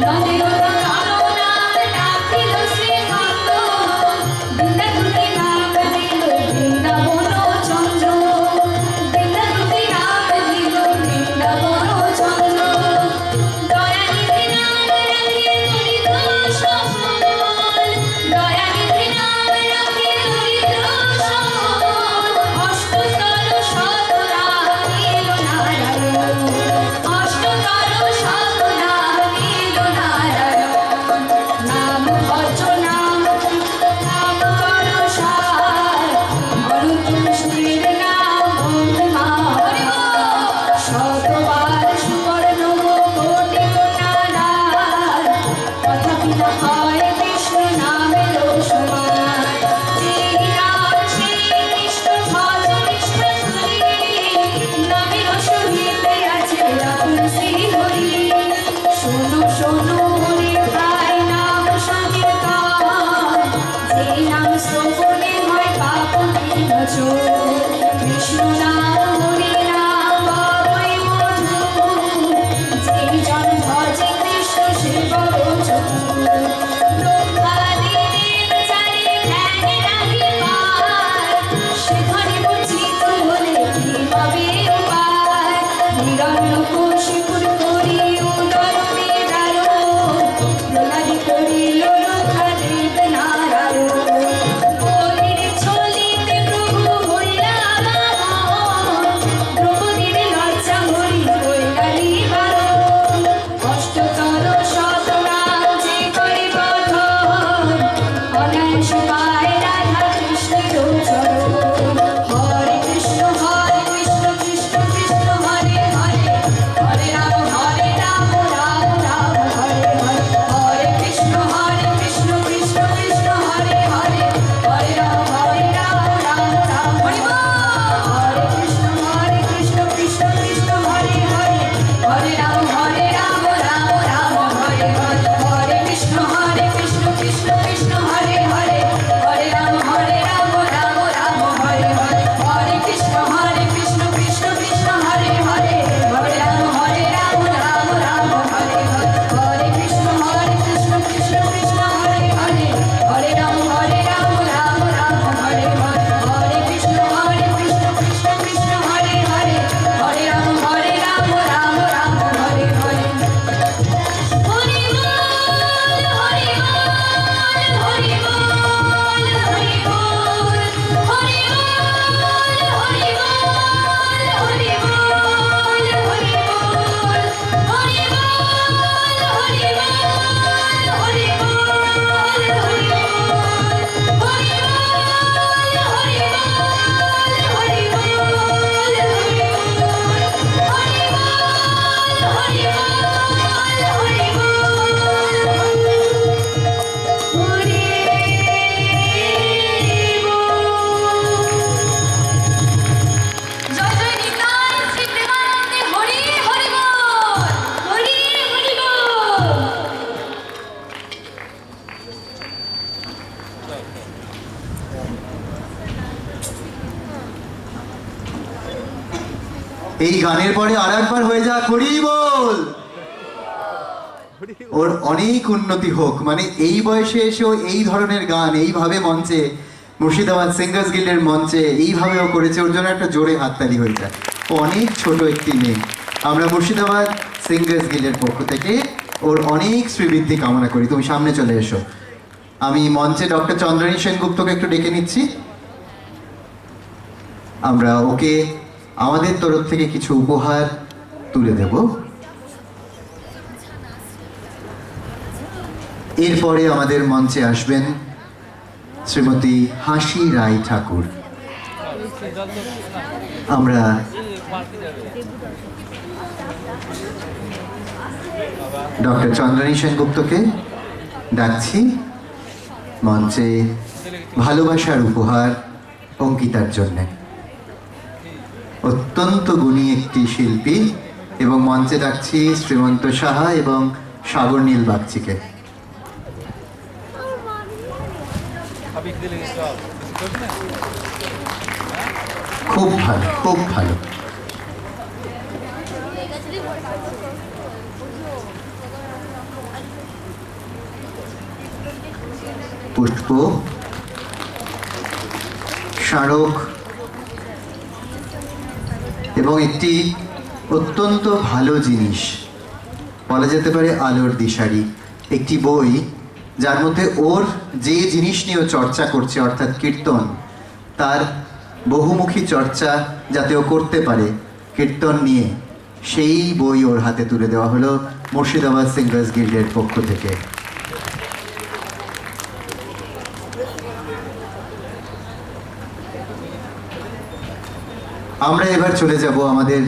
감사합니다. 主。এই গানের পরে আর একবার হয়ে যাক, হরি বল। ওর অনেক উন্নতি হোক মানে এই বয়সে এসেও এই ধরনের গান, এইভাবে মঞ্চে, মুর্শিদাবাদ সিঙ্গার্স গিল্ডের মঞ্চে এইভাবে ও করেছে, ওর জন্য একটা জোরে হাততালি হয়ে যায়। ও অনেক ছোট একটি মেয়ে। আমরা মুর্শিদাবাদ সিঙ্গার্স গিল্ডের পক্ষ থেকে ওর অনেক শ্রীবৃদ্ধি কামনা করি। তুমি সামনে চলে এসো। আমি মঞ্চে ডক্টর চন্দ্রানী সেনগুপ্তকে একটু ডেকে নিচ্ছি। আমরা ওকে আমাদের তরফ থেকে কিছু উপহার তুলে দেব। এরপরে আমাদের মঞ্চে আসবেন শ্রীমতী হাসি রায় ঠাকুর। আমরা ডক্টর চন্দ্রানী সেনগুপ্তকে ডাকছি। মঞ্চে ভালোবাসার উপহার অঙ্কিতার জন্যে। অত্যন্ত গুণী একটি শিল্পী এবং মঞ্চে ডাকছি শ্রীমন্ত সাহা এবং সাগর নীল বাগচিকে। খুব ভালো খুব ভালো। পুষ্প স্মারক এবং একটি অত্যন্ত ভালো জিনিস। বলা যেতে পারে আলোর দিশারি। একটি বই যার মধ্যে ওর যে জিনিস নিয়ে ও চর্চা করছে, অর্থাৎ কীর্তন, তার বহুমুখী চর্চা যাতে ও করতে পারে কীর্তন নিয়ে, সেই বই ওর হাতে তুলে দেওয়া হলো মুর্শিদাবাদ সিঙ্গার্স গিল্ডের পক্ষ থেকে। আমরা এবার চলে যাব আমাদের